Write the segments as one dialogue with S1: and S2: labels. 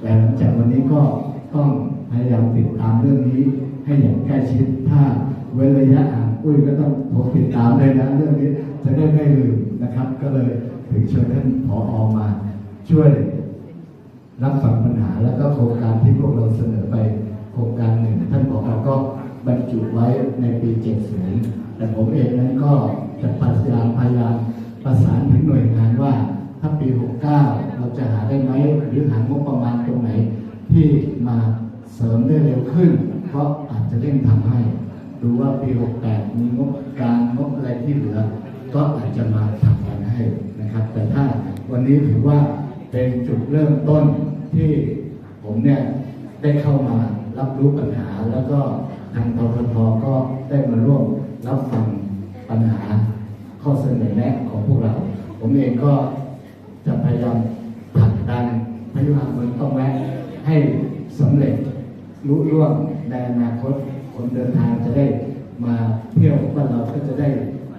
S1: แต่หลังจากวันนี้ก็ต้องพยายามติดตามเรื่องนี้ให้อย่างใกล้ชิด ถ้าเว้นระยะห่างอุ้ยก็ต้องโทรติดตามเลยนะเรื่องนี้จะได้ไม่ลืมนะครับ ก็เลยถึงเชิญท่านผออมา ช่วยรับฟังปัญหาแล้วก็โครงการที่พวกเราเสนอไปโครงการหนึ่ง ท่านผอก็บรรจุไว้ในปี70แต่ผมเองนั้นก็จะพยายามพยายามประสานถึงหน่วยงานว่า ถ้าปี 69 เราจะหาได้ไหมหรือหางบประมาณ ที่มาเสริมได้เร็วขึ้นเพราะอาจจะเร่งทำให้ ดูว่าปี 68 มีงบกางงบอะไรที่เหลือ ก็อาจจะมาทำกันให้นะครับ แต่ถ้าวันนี้ถือว่าเป็นจุดเริ่มต้นที่ผมเนี่ยได้เข้ามารับรู้ปัญหา แล้วก็ทางทททก็ได้มาร่วมรับฟังปัญหาข้อเสนอแนะของพวกเรา ผมเองก็จะพยายามผลักดันพยุหะเมืองต้องแวะ ให้สำเร็จรุ่ร่วงในอนาคตคนเดินทางจะได้มาเที่ยวบ้านเราก็จะได้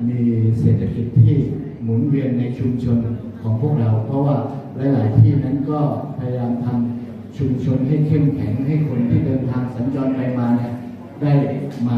S1: มีเศรษฐกิจที่หมุนเวียนในชุมชนของพวกเรา เพราะว่าหลาย ๆ ที่นั้นก็พยายามทำชุมชนให้เข้มแข็งให้คนที่เดินทางสัญจรไปมาเนี่ยได้มา